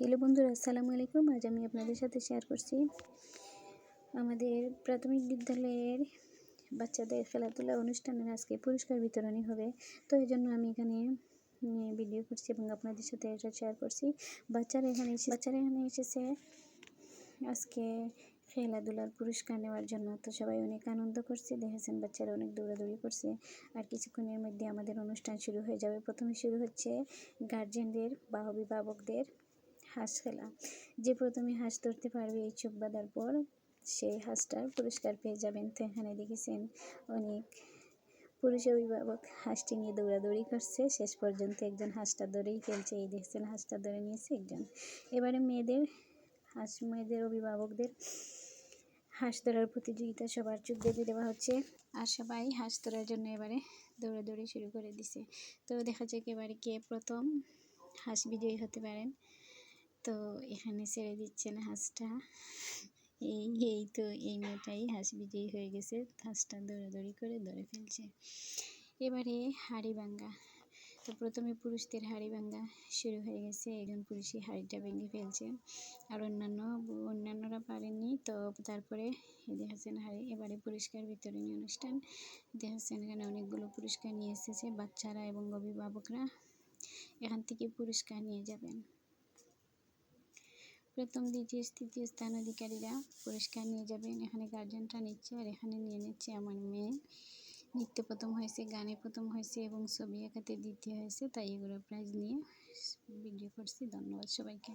Hello বন্ধুরা, আসসালামু আলাইকুম। আজ আমি আপনাদের সাথে শেয়ার করছি আমাদের প্রাথমিক বিদ্যালয়ের বাচ্চাদের খেলাধুলা অনুষ্ঠানের আজকে পুরস্কার বিতরণী হবে। তো এই জন্য আমি এখানে ভিডিও করছি এবং আপনাদের সাথে এটা শেয়ার করছি। বাচ্চারা এখানে এসে, বাচ্চারা এখানে এসেছে আজকে খেলাধুলার পুরস্কার নেওয়ার জন্য। তো সবাই অনেক আনন্দ করছে, দেখেছেন বাচ্চারা অনেক দৌড়াদৌড়ি করছে। আর কিছুক্ষণের মধ্যে আমাদের অনুষ্ঠান শুরু হয়ে যাবে। প্রথমে শুরু হচ্ছে গার্জেনদের বা অভিভাবকদের হাঁস খেলা। যে প্রথমে হাঁস ধরতে পারবে এই চোখ বাঁধার পর, সেই হাঁসটার পুরস্কার পেয়ে যাবেন। তো এখানে দেখেছেন অনেক পুরুষ অভিভাবক হাঁসটি নিয়ে দৌড়াদৌড়ি করছে। শেষ পর্যন্ত একজন হাঁসটা ধরেই ফেলছে। এই দেখছেন, হাঁসটা ধরে নিয়েছে একজন। এবারে মেয়েদের, হাঁস মেয়েদের অভিভাবকদের হাঁস ধরার প্রতিযোগিতা সবার চোখ বেঁধে দেওয়া হচ্ছে আর সবাই হাঁস ধরার জন্য এবারে দৌড়াদৌড়ি শুরু করে দিছে। তো দেখা যাক এবারে কে প্রথম হাঁস বিজয়ী হতে পারেন। তো এখানে ছেড়ে দিচ্ছেন হাঁসটা। এই এই তো এই মেয়েটাই হাঁস বিজয়ী হয়ে গেছে। হাঁসটা দৌড়াদৌড়ি করে ধরে ফেলছে। এবারে হাড়ি ভাঙ্গা তো প্রথমে পুরুষদের হাড়ি ভাঙ্গা শুরু হয়ে গেছে। একজন পুরুষই হাড়িটা ভেঙে ফেলছে। আর অন্যান্য, অন্যান্যরা পারেননি তো তারপরে দেখাচ্ছেন হাড়ি, এবারে পুরস্কার বিতরণী অনুষ্ঠান। দেখাচ্ছেন এখানে অনেকগুলো পুরস্কার নিয়ে এসেছে। বাচ্চারা এবং অভিভাবকরা এখান থেকে পুরস্কার নিয়ে যাবেন। প্রথম দ্বিতীয়, তৃতীয় স্থান অধিকারীরা পুরস্কার নিয়ে যাবেন। এখানে গার্জেনটা নিচ্ছে আর এখানে নিয়ে নিচ্ছে আমার মেয়ে। নৃত্যে প্রথম হয়েছে, গানে প্রথম হয়েছে এবং ছবি আঁকাতে দ্বিতীয় হয়েছে, তাই এগুলো প্রাইজ নিয়ে ভিডিও করছি। ধন্যবাদ সবাইকে।